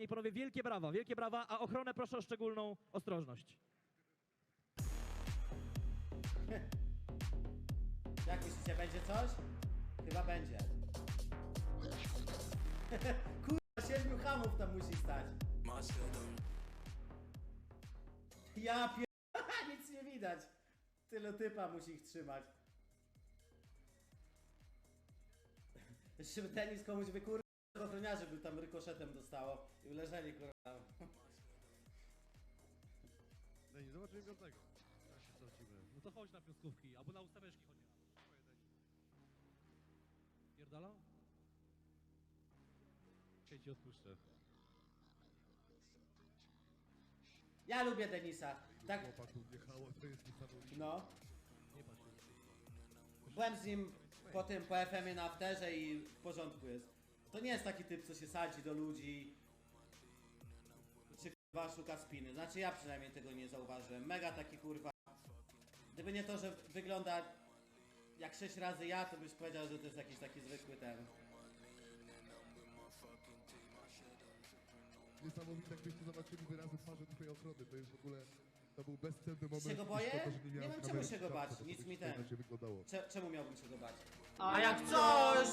Panie i panowie, wielkie brawa, wielkie brawa, a ochronę proszę o szczególną ostrożność. Jak myślicie, będzie coś? Chyba będzie. Kurwa, siedmiu hamów tam musi stać. Ja pier... Nic nie widać. Tyle typa musi ich trzymać. Jeszcze by tenis komuś wykur... ochroniarzy by tam rykoszetem dostało i uleżeli kurwa. Denis, zobaczymy piątego. Jak się tracimy. No to chodź na piątkówki, albo na ustawieczki chodź. Pierdala? Dzisiaj ci odpuszczę. Ja lubię Denisa. Tak, wjechało, to jest niesamowite. no. Nie patrz. Byłem z nim po tym, po FM-ie na afterze i w porządku jest. To nie jest taki typ, co się sadzi do ludzi. Czy kurwa szuka spiny. Znaczy ja przynajmniej tego nie zauważyłem. Mega taki kurwa. Gdyby nie to, że wygląda jak sześć razy ja, to byś powiedział, że to jest jakiś taki zwykły ten. Niesamowite, jakbyście zobaczyli wyrazy twarzy twojej ochrony. To jest w ogóle... To był bezcenny moment. Się go boję? Nie mam kamery czemu się go bać, nic mi ten. czemu miałbym się go bać? A jak coś,